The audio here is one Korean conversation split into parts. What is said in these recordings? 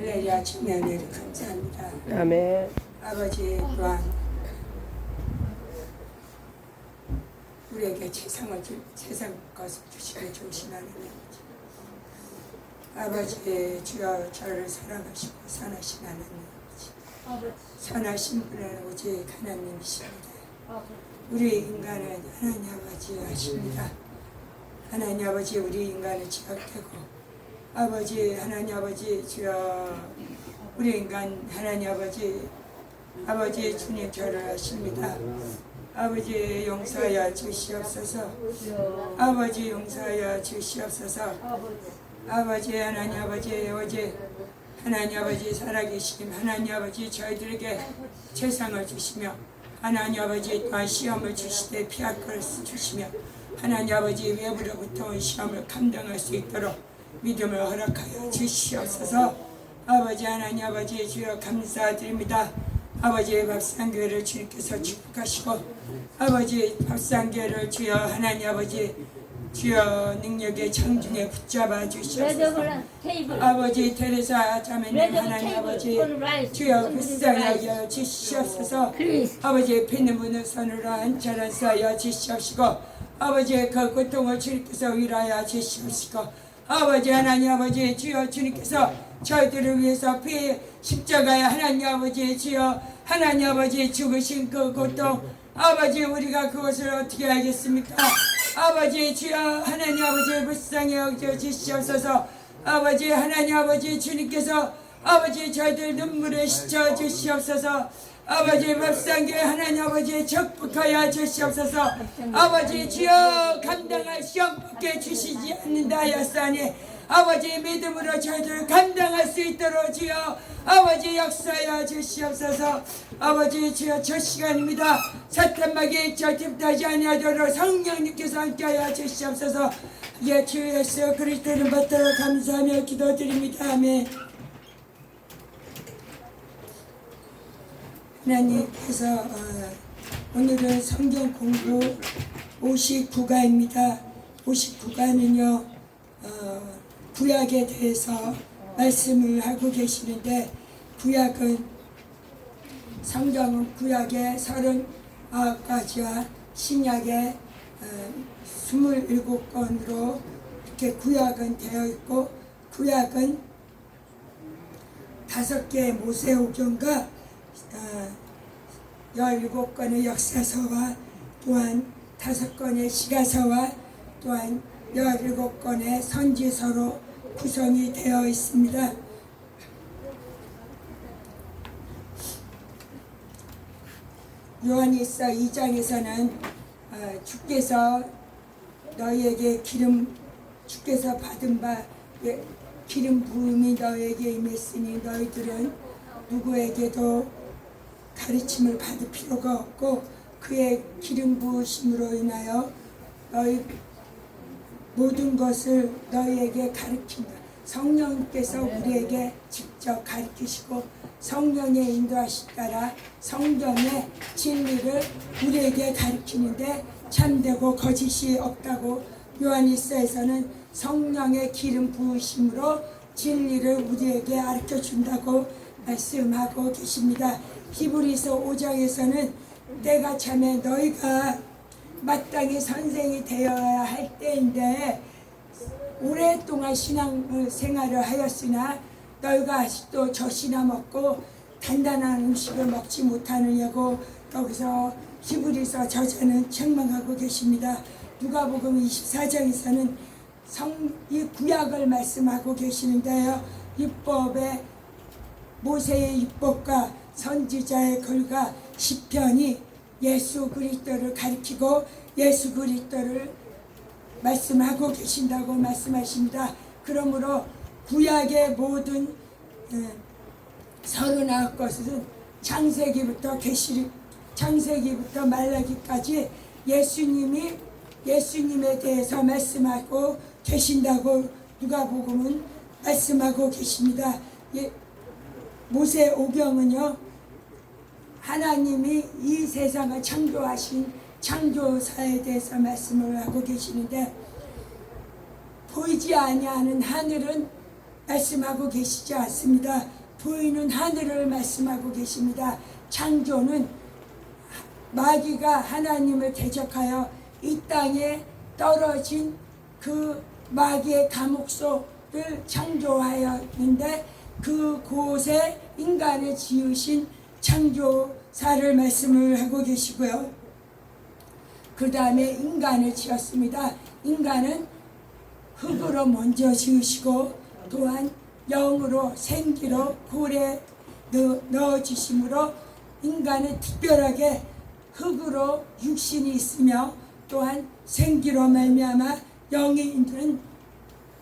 할렐루야 주님의 은혜를 감사합니다. 아멘. 아버지 또한 우리에게 세상을 주, 세상 것을 주시고 좋으신 하나님 아버지 아버지 주여 저를 사랑하시고 선하신 하나님 아버지 선하신 분은 오직 하나님이십니다. 우리 인간은 하나님 아버지 하십니다. 하나님 아버지 우리 인간을 지각되고 아버지 하나님 아버지 주여 우리 인간 하나님 아버지 아버지 주님 저를 하십니다. 아버지 용서하여 주시옵소서. 아버지 용서하여 주시옵소서. 아버지 하나님 아버지 어제 하나님 아버지 살아계심 하나님 아버지 저희들에게 세상을 주시며 하나님 아버지 또한 시험을 주시되 피할 것을 주시며 하나님 아버지 외부로부터 온 시험을 감당할 수 있도록 믿음을 허락하여 주시옵소서. 아버지 하나님 아버지 주여 감사드립니다. 아버지의 밥상교회를 주님께서 축복하시고 아버지 밥상교회를 주여 하나님 아버지 주여 능력의 창중에 붙잡아 주시옵소서. 아버지 테레사 자매님 하나님 아버지 주여 불쌍히 여겨 주시옵소서. 아버지의 피눈물을 손으로 한철한 쌓여 주시옵시고 아버지의 그 고통을 주님께서 위로하여 주시옵시고 아버지 하나님 아버지 주여 주님께서 저희들을 위해서 피 십자가에 하나님 아버지 주여 하나님 아버지 죽으신 그 고통 아버지 우리가 그것을 어떻게 알겠습니까? 아버지 주여 하나님 아버지 불쌍히 여겨 주시옵소서. 아버지 하나님 아버지 주님께서 아버지 저희들 눈물에 씻어 주시옵소서 아버지 밥상교회 하나님 아버지 적복하여 주시옵소서. 아버지 주여 감당할 시험 받게 주시지 않는다 하였사니 아버지 믿음으로 저희들 감당할 수 있도록 주여 아버지 역사하여 주시옵소서. 아버지 주여 첫 시간입니다. 사탄막에 저팀타지 아니하도록 성령님께서 함께하여 주시옵소서. 예, 주 예수 그리스도를 받들어 감사하며 기도드립니다. 아멘 하나님께서 어, 오늘은 성경 공부 59가입니다. 59가는요 어, 구약에 대해서 말씀을 하고 계시는데 구약은 성경은 구약의 39가지와 신약의 어, 27권으로 이렇게 구약은 되어 있고 구약은 다섯 개의 모세오경과 어, 17건의 역사서와 또한 다섯 건의 시가서와 또한 17건의 선지서로 구성이 되어 있습니다. 요한일서 2장에서는 어, 주께서 너희에게 기름 주께서 받은 바 예, 기름 부음이 너희에게 임했으니 너희들은 누구에게도 가르침을 받을 필요가 없고 그의 기름 부으심으로 인하여 너희 모든 것을 너희에게 가르친다. 성령께서 우리에게 직접 가르치시고 성령의 인도하시 따라 성경의 진리를 우리에게 가르치는데 참되고 거짓이 없다고 요한일서에서는 성령의 기름 부으심으로 진리를 우리에게 가르쳐 준다고 말씀하고 계십니다. 히브리서 5장에서는 때가 참에 너희가 마땅히 선생이 되어야 할 때인데 오랫동안 신앙 생활을 하였으나 너희가 아직도 젖이나 먹고 단단한 음식을 먹지 못하느냐고 여기서 히브리서 저자는 책망하고 계십니다. 누가복음 24장에서는 성, 이 구약을 말씀하고 계시는데요. 율법의 모세의 율법과 선지자의 글과 시편이 예수 그리스도를 가리키고 예수 그리스도를 말씀하고 계신다고 말씀하십니다. 그러므로 구약의 모든 어, 서른아홉 것은 창세기부터 계시 창세기부터 말라기까지 예수님이 예수님에 대해서 말씀하고 계신다고 누가복음은 말씀하고 계십니다. 예, 모세 오경은요 하나님이 이 세상을 창조하신 창조사에 대해서 말씀을 하고 계시는데 보이지 아니하는 하늘은 말씀하고 계시지 않습니다. 보이는 하늘을 말씀하고 계십니다. 창조는 마귀가 하나님을 대적하여 이 땅에 떨어진 그 마귀의 감옥소를 창조하였는데 그 곳에 인간을 지으신 창조사를 말씀을 하고 계시고요. 그 다음에 인간을 지었습니다. 인간은 흙으로 먼저 지으시고 또한 영으로 생기로 골에 넣- 넣어주심으로 인간은 특별하게 흙으로 육신이 있으며 또한 생기로 말미암아 있는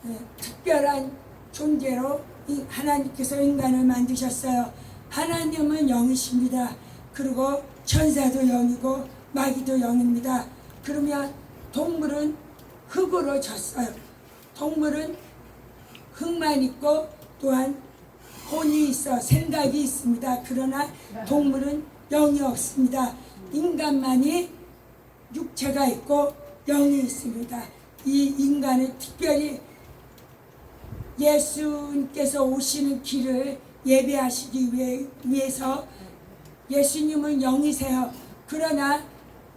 어, 특별한 존재로 이 하나님께서 인간을 만드셨어요. 하나님은 영이십니다. 그리고 천사도 영이고 마귀도 영입니다. 그러면 동물은 흙으로 졌어요. 동물은 흙만 있고 또한 혼이 있어 생각이 있습니다. 그러나 동물은 영이 없습니다. 인간만이 육체가 있고 영이 있습니다. 이 인간은 특별히 예수님께서 오시는 길을 예배하시기 위해, 위해서 예수님은 영이세요. 그러나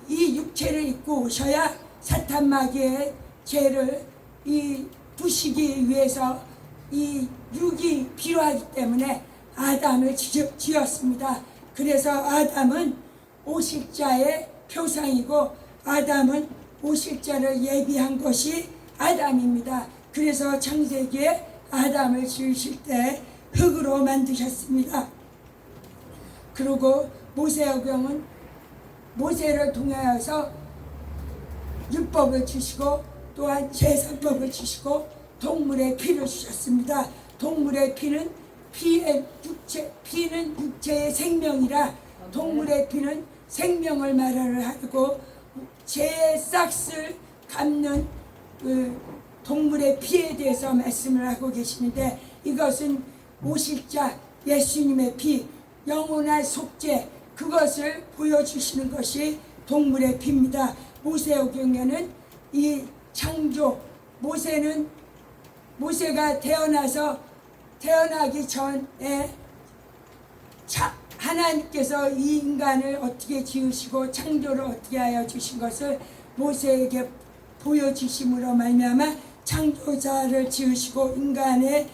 이 육체를 입고 오셔야 사탄 마귀의 죄를 이 부시기 위해서 이 육이 필요하기 때문에 아담을 지- 지었습니다. 그래서 아담은 오실자의 표상이고 아담은 오실자를 예비한 것이 아담입니다. 그래서 창세기에 아담을 지으실 때 흙으로 만드셨습니다. 그리고 모세오경은 모세를 통하여서 율법을 주시고 또한 제사법을 주시고 동물의 피를 주셨습니다. 동물의 피는 피의 육체 피는 육체의 생명이라 동물의 피는 생명을 말하를 하고 죄의 싹을 감는 그 동물의 피에 대해서 말씀을 하고 계시는데 이것은 오실자 예수님의 피 영원한 속죄 그것을 보여주시는 것이 동물의 피입니다. 모세오경에는 이 창조 모세는 모세가 태어나서 태어나기 전에 차, 하나님께서 이 인간을 어떻게 지으시고 창조를 어떻게 하여 주신 것을 모세에게 보여주심으로 말미암아 창조자를 지으시고 인간의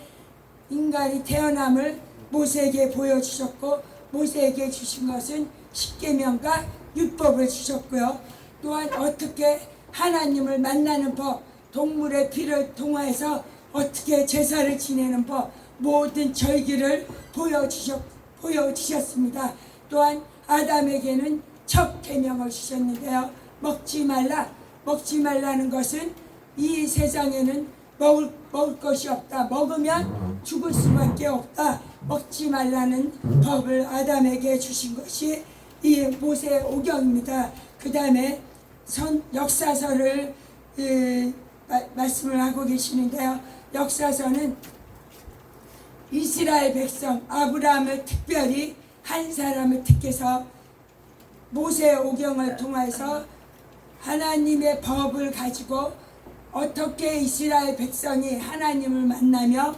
인간이 태어남을 모세에게 보여주셨고 모세에게 주신 것은 십계명과 율법을 주셨고요. 또한 어떻게 하나님을 만나는 법, 동물의 피를 통해서 어떻게 제사를 지내는 법, 모든 절기를 보여주셨, 보여주셨습니다. 또한 아담에게는 첫 계명을 주셨는데요. 먹지 말라. 먹지 말라는 것은 이 세상에는 먹을, 먹을 것이 없다. 먹으면 죽을 수밖에 없다. 먹지 말라는 법을 아담에게 주신 것이 이 모세 오경입니다. 그 다음에 선 역사서를 예, 마- 말씀을 하고 계시는데요. 역사서는 이스라엘 백성 아브라함을 특별히 한 사람을 택해서 모세 오경을 통해서 하나님의 법을 가지고 어떻게 이스라엘 백성이 하나님을 만나며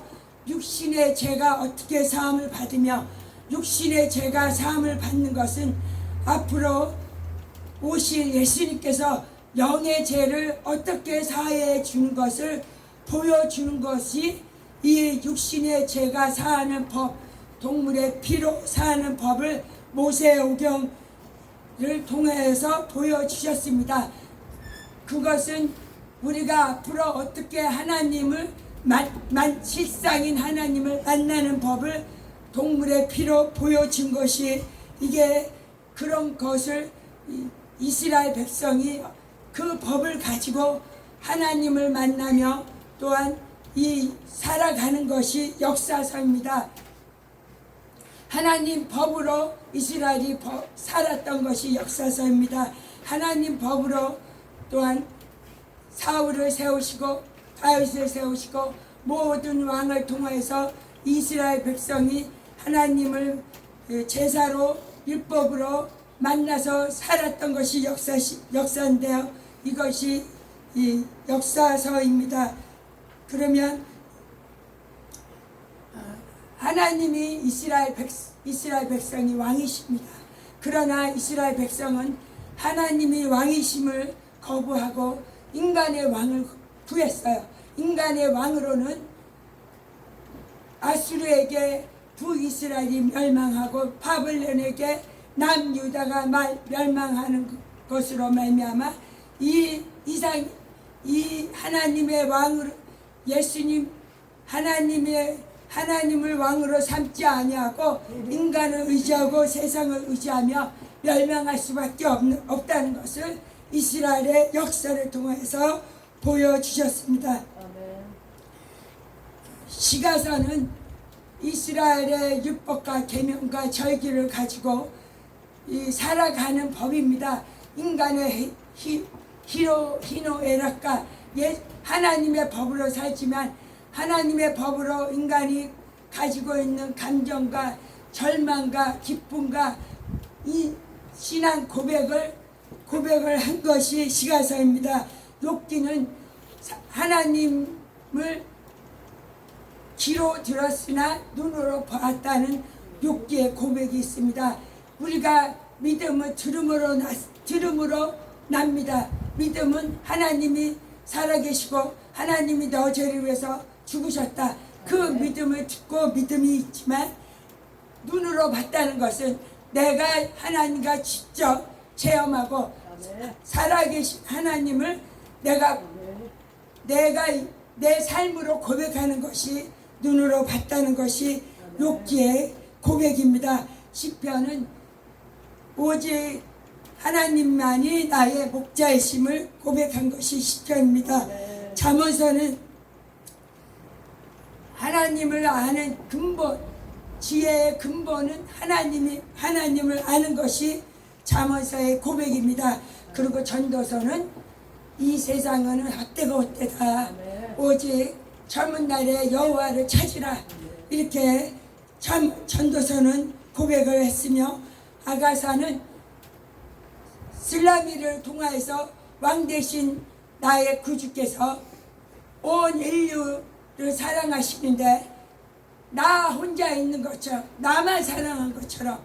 육신의 죄가 어떻게 사함을 받으며 육신의 죄가 사함을 받는 것은 앞으로 오실 예수님께서 영의 죄를 어떻게 사해 주는 것을 보여주는 것이 이 육신의 죄가 사하는 법, 동물의 피로 사하는 법을 모세오경을 통해서 보여주셨습니다. 그것은 우리가 앞으로 어떻게 하나님을 만, 만 실상인 하나님을 만나는 법을 동물의 피로 보여준 것이 이게 그런 것을 이- 이스라엘 백성이 그 법을 가지고 하나님을 만나며 또한 이 살아가는 것이 역사서입니다. 하나님 법으로 이스라엘이 법- 살았던 것이 역사서입니다. 하나님 법으로 또한 사울을 세우시고 다윗을 세우시고 모든 왕을 통해서 이스라엘 백성이 하나님을 그 제사로 율법으로 만나서 살았던 것이 역사 역사인데요. 이것이 이 역사서입니다. 그러면 하나님이 이스라엘 백 이스라엘 백성이 왕이십니다. 그러나 이스라엘 백성은 하나님이 왕이심을 거부하고 인간의 왕을 구했어요. 인간의 왕으로는 아수르에게 북이스라엘이 멸망하고 바벨론에게 남유다가 말, 멸망하는 것으로 말미암아 이 이상 이 하나님의 왕으로 예수님 하나님의 하나님을 왕으로 삼지 아니하고 인간을 의지하고 세상을 의지하며 멸망할 수밖에 없는, 없다는 것을 이스라엘의 역사를 통해서 보여주셨습니다. 시가서는 이스라엘의 율법과 계명과 절기를 가지고 이 살아가는 법입니다. 인간의 히, 히로 히노에락과 예, 하나님의 법으로 살지만 하나님의 법으로 인간이 가지고 있는 감정과 절망과 기쁨과 이 신앙 고백을 고백을 한 것이 시가서입니다. 욕기는 사- 하나님을 귀로 들었으나 눈으로 보았다는 욕기의 고백이 있습니다. 우리가 믿음은 들음으로 나, 들음으로 납니다. 믿음은 하나님이 살아계시고 하나님이 너 죄를 위해서 죽으셨다. 그 믿음을 듣고 믿음이 있지만 눈으로 봤다는 것은 내가 하나님과 직접 체험하고. 살아계신 하나님을 내가. 내가 내 삶으로 고백하는 것이 눈으로 봤다는 것이 욕기의 고백입니다. 시편은 오직 하나님만이 나의 목자이심을 고백한 것이 시편입니다. 네. 잠언서는 하나님을 아는 근본, 지혜의 근본은 하나님이 하나님을 아는 것이 잠언서의 고백입니다. 그리고 전도서는 이 세상은 헛되고 헛되다. 오직 젊은 날에 여호와를 찾으라 이렇게 참 전도서는 고백을 했으며 아가사는 슬라미를 통하여서 왕 대신 나의 구주께서 온 인류를 사랑하시는데 나 혼자 있는 것처럼 나만 사랑한 것처럼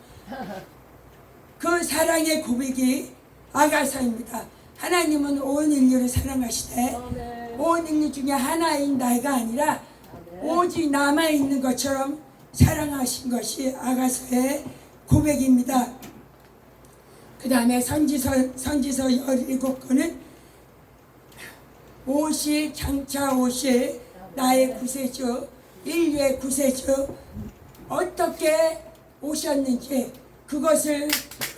그 사랑의 고백이 아가사입니다. 하나님은 온 인류를 사랑하시되 아멘. 온 인류 중에 하나인 나이가 아니라 아멘. 오직 남아 있는 것처럼 사랑하신 것이 아가서의 고백입니다. 그 다음에 선지서 선지서 17권은 오실 장차 오실 나의 구세주 인류의 구세주 어떻게 오셨는지 그것을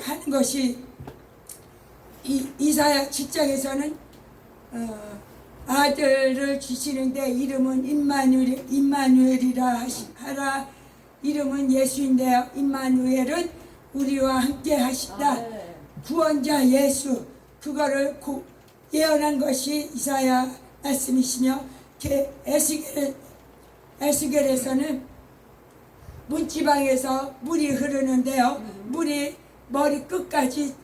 하는 것이 이, 이사야 7장에서는 어, 아들을 주시는데 이름은 임마누엘, 임마누엘이라 하시, 하라 이름은 예수인데요. 임마누엘은 우리와 함께 하시다. 아멘. 구원자 예수 그거를 고, 예언한 것이 이사야 말씀이시며 게- 에스겔, 에스겔에서는 문지방에서 물이 흐르는데요. 물이 머리 끝까지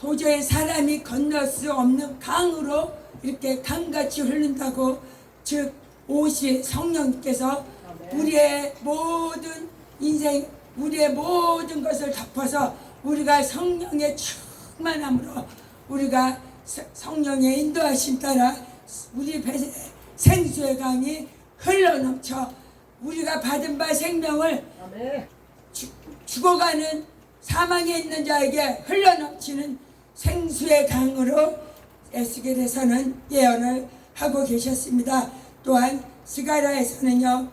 도저히 사람이 건널 수 없는 강으로 이렇게 강같이 흐른다고 즉 오시 성령께서. 우리의 모든 인생 우리의 모든 것을 덮어서 우리가 성령의 충만함으로 우리가 서- 성령의 인도하심 따라 우리 배에 생수의 강이 흘러넘쳐 우리가 받은 바 생명을 죽어가는 사망에 있는 자에게 흘러넘치는 생수의 강으로 에스겔에서는 예언을 하고 계셨습니다. 또한 스가라에서는요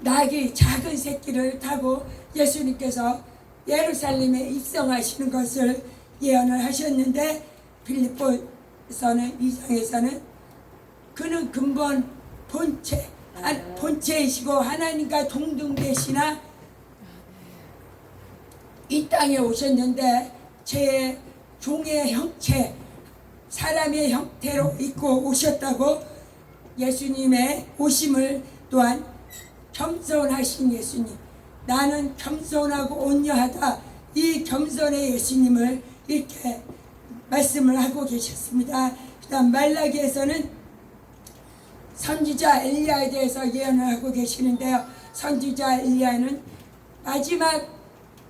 낙이 작은 새끼를 타고 예수님께서 예루살렘에 입성하시는 것을 예언을 하셨는데 빌립보에서는 이장에서는 그는 근본 본체 아, 본체이시고 하나님과 동등되시나 이 땅에 오셨는데 제 종의 형체 사람의 형태로 입고 오셨다고 예수님의 오심을 또한 겸손하신 예수님 나는 겸손하고 온유하다 이 겸손의 예수님을 이렇게 말씀을 하고 계셨습니다. 그다음 말라기에서는 선지자 엘리야에 대해서 예언을 하고 계시는데요. 선지자 엘리야는 마지막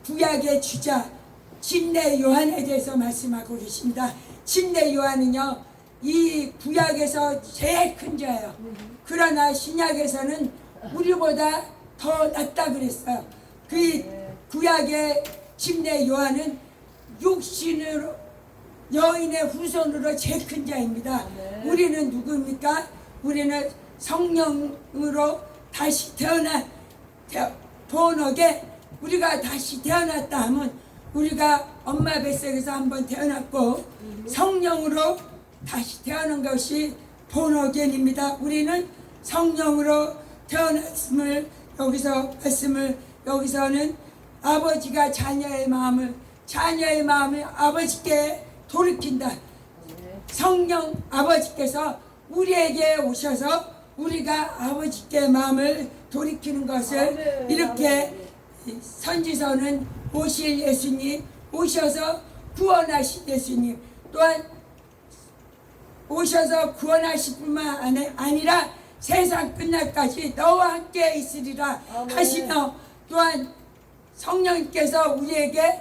구약의 주자 침례 요한에 대해서 말씀하고 계십니다. 침례 요한은요 이 구약에서 제일 큰 자예요. 그러나 신약에서는 우리보다 더 낫다 그랬어요. 그 구약의 침례 요한은 육신으로 여인의 후손으로 제일 큰 자입니다. 우리는 누구입니까? 우리는 성령으로 다시 태어나 태- 본옥에 우리가 다시 태어났다 하면 우리가 엄마 뱃속에서 한번 태어났고 성령으로 다시 태어난 것이 본어견입니다. 우리는 성령으로 태어났음을 여기서 말씀을 여기서는 아버지가 자녀의 마음을 자녀의 마음을 아버지께 돌이킨다. 성령 아버지께서 우리에게 오셔서 우리가 아버지께 마음을 돌이키는 것을 이렇게 선지서는 오실 예수님 오셔서 구원하신 예수님 또한 오셔서 구원하실 뿐만 아니- 아니라 세상 끝날까지 너와 함께 있으리라 아멘. 하시며 또한 성령께서 우리에게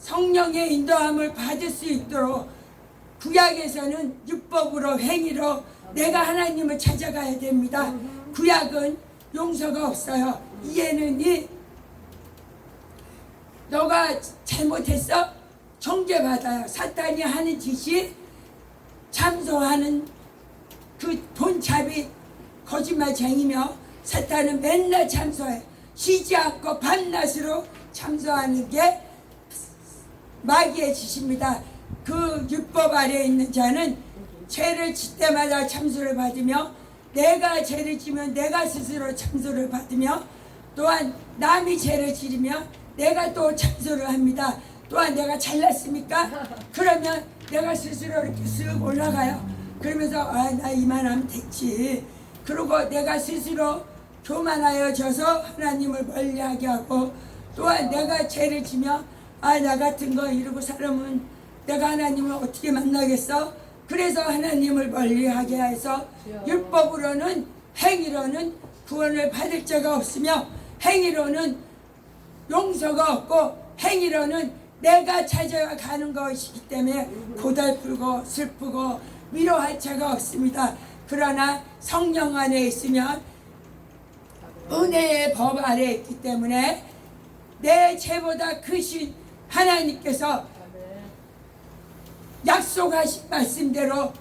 성령의 인도함을 받을 수 있도록 구약에서는 율법으로 행위로 내가 하나님을 찾아가야 됩니다. 구약은 용서가 없어요. 이해는 이 너가 잘못했어 정죄받아요. 사탄이 하는 짓이 참소하는 그 본잡이 거짓말쟁이며 사탄은 맨날 참소해. 쉬지 않고 밤낮으로 참소하는 게 마귀의 짓입니다. 그 율법 아래에 있는 자는 죄를 질 때마다 참소를 받으며 내가 죄를 지면 내가 스스로 참소를 받으며 또한 남이 죄를 지르면 내가 또 참소를 합니다. 또한 내가 잘났습니까? 그러면 내가 스스로 이렇게 쓱 올라가요. 그러면서 아 나 이만하면 됐지. 그리고 내가 스스로 교만하여 져서 하나님을 멀리하게 하고 또한 내가 죄를 지며 아 나 같은 거 이러고 살면 내가 하나님을 어떻게 만나겠어? 그래서 하나님을 멀리하게 해서 율법으로는 행위로는 구원을 받을 자가 없으며 행위로는 용서가 없고 행위로는 내가 찾아가는 것이기 때문에 고달프고 슬프고 위로할 자가 없습니다. 그러나 성령 안에 있으면 은혜의 법 아래에 있기 때문에 내 죄보다 크신 하나님께서 약속하신 말씀대로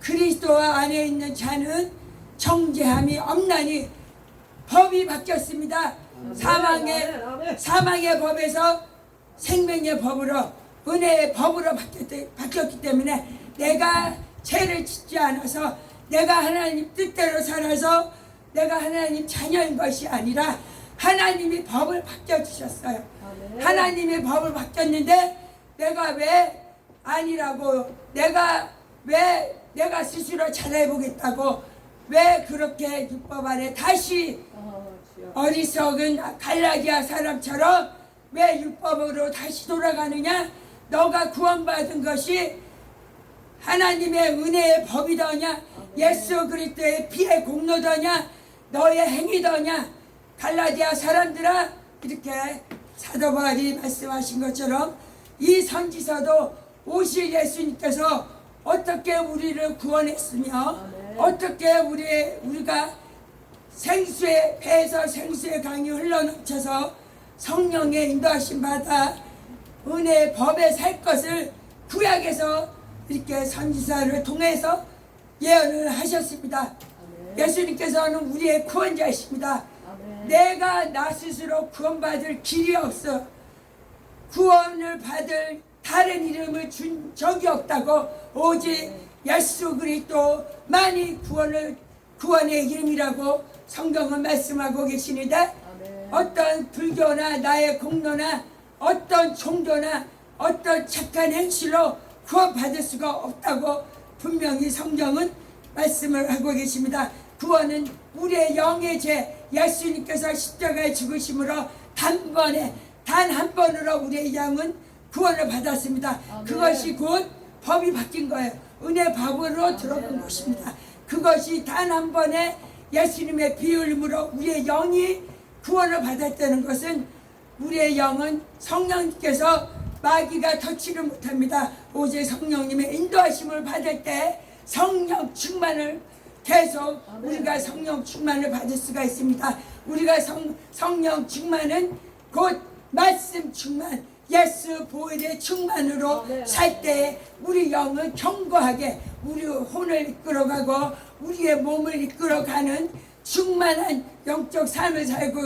그리스도 안에 있는 자는 정죄함이 없나니 법이 바뀌었습니다. 사망의. 사망의 법에서 생명의 법으로 은혜의 법으로 바뀌었기, 때문에 내가 죄를 짓지 않아서 내가 하나님 뜻대로 살아서 내가 하나님 자녀인 것이 아니라 하나님이 법을 바뀌어 주셨어요. 아멘. 하나님의 법을 바뀌었는데 내가 왜 아니라고 내가 왜 내가 스스로 잘해보겠다고 왜 그렇게 율법 안에 다시. 어리석은 갈라디아 사람처럼 왜 율법으로 다시 돌아가느냐? 너가 구원받은 것이 하나님의 은혜의 법이더냐? 예수 그리스도의 피의 공로더냐? 너의 행위더냐? 갈라디아 사람들아 이렇게 사도 바울이 말씀하신 것처럼 이 선지서도 오실 예수님께서 어떻게 우리를 구원했으며 아멘. 어떻게 우리 우리가 생수의 배에서 생수의 강이 흘러넘쳐서 성령의 인도하심 받아 은혜의 법에 살 것을 구약에서 이렇게 선지자를 통해서 예언을 하셨습니다. 예수님께서는 우리의 구원자이십니다. 내가 나 스스로 구원받을 길이 없어 구원을 받을 다른 이름을 준 적이 없다고 오직 예수 그리스도만이 구원을 구원의 이름이라고 성경은 말씀하고 아멘. 어떤 불교나 나의 공로나 어떤 종교나 어떤 착한 행실로 구원받을 수가 없다고 분명히 성경은 말씀을 하고 계십니다. 구원은 우리의 영의 죄 예수님께서 십자가에 죽으심으로 단번에 단 한 번으로 우리의 영은 구원을 받았습니다. 아멘. 그것이 곧 법이 바뀐 거예요. 은혜 법으로 들어간 것입니다. 그것이 단 한 번에 예수님의 피 흘림으로 우리의 영이 구원을 받았다는 것은 우리의 영은 성령님께서 마귀가 터치를 못합니다. 오직 성령님의 인도하심을 받을 때 성령 충만을 계속 우리가 성령 충만을 받을 수가 있습니다. 우리가 성, 성령 충만은 곧 말씀 충만, 예수 보혈의 충만으로 살 때 우리 영을 견고하게 우리 혼을 이끌어가고 우리의 몸을 이끌어가는 충만한 영적 삶을 살고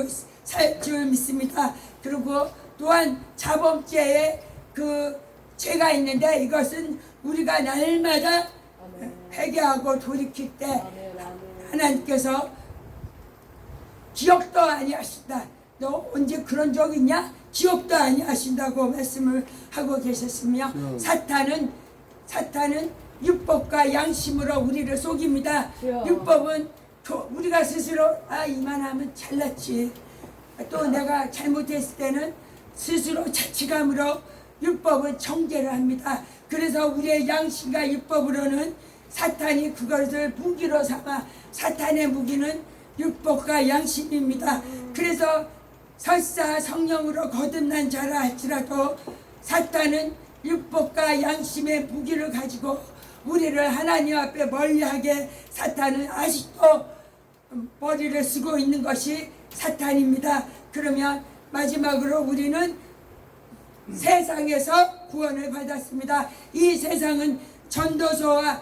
살 줄 믿습니다. 그리고 또한 자범죄에 그 죄가 있는데 이것은 우리가 날마다 회개하고 돌이킬 때. 하나님께서 기억도 아니하신다. 너 언제 그런 적 있냐? 기억도 아니 하신다고 말씀을 하고 계셨으며 음. 사탄은 사탄은 율법과 양심으로 우리를 속입니다. 주여. 율법은 도- 우리가 스스로 아 이만하면 잘났지. 또 내가 잘못했을 때는 스스로 자치감으로 율법은 정죄를 합니다. 그래서 우리의 양심과 율법으로는 사탄이 그것을 무기로 삼아 사탄의 무기는 율법과 양심입니다. 그래서 설사 성령으로 거듭난 자라 할지라도 사탄은 율법과 양심의 무기를 가지고 우리를 하나님 앞에 멀리하게 사탄은 아직도 머리를 쓰고 있는 것이 사탄입니다. 그러면 마지막으로 우리는 세상에서 구원을 받았습니다. 이 세상은 전도서와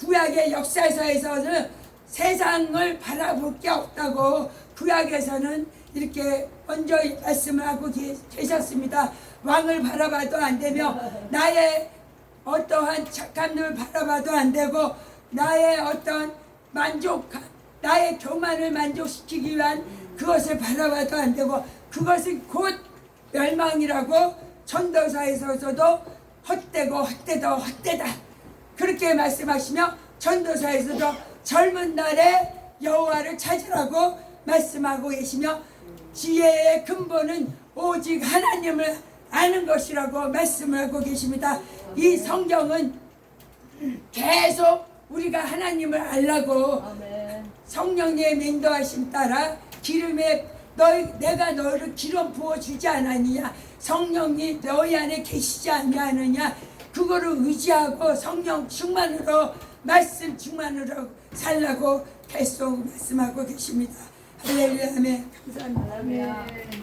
구약의 역사서에서는 세상을 바라볼 게 없다고 구약에서는 이렇게 먼저 말씀을 하고 계- 계셨습니다. 왕을 바라봐도 안 되며 나의 어떠한 착함을 바라봐도 안 되고 나의 어떤 만족감, 나의 교만을 만족시키기 위한 그것을 바라봐도 안 되고 그것은 곧 멸망이라고 전도사에서도 헛되고 헛되도 헛되다 그렇게 말씀하시며 전도사에서도 젊은 날에 여호와를 찾으라고 말씀하고 계시며 지혜의 근본은 오직 하나님을 아는 것이라고 말씀을 하고 계십니다. 이 성경은 계속 우리가 하나님을 알라고. 성령의 인도하심 따라 기름에 너희 내가 너희를 기름 부어 주지 않았느냐 성령이 너희 안에 계시지 않느냐 그거를 의지하고 성령 충만으로 말씀 충만으로 살라고 계속 말씀하고 계십니다 할렐루야 아멘 감사합니다 할렐루야.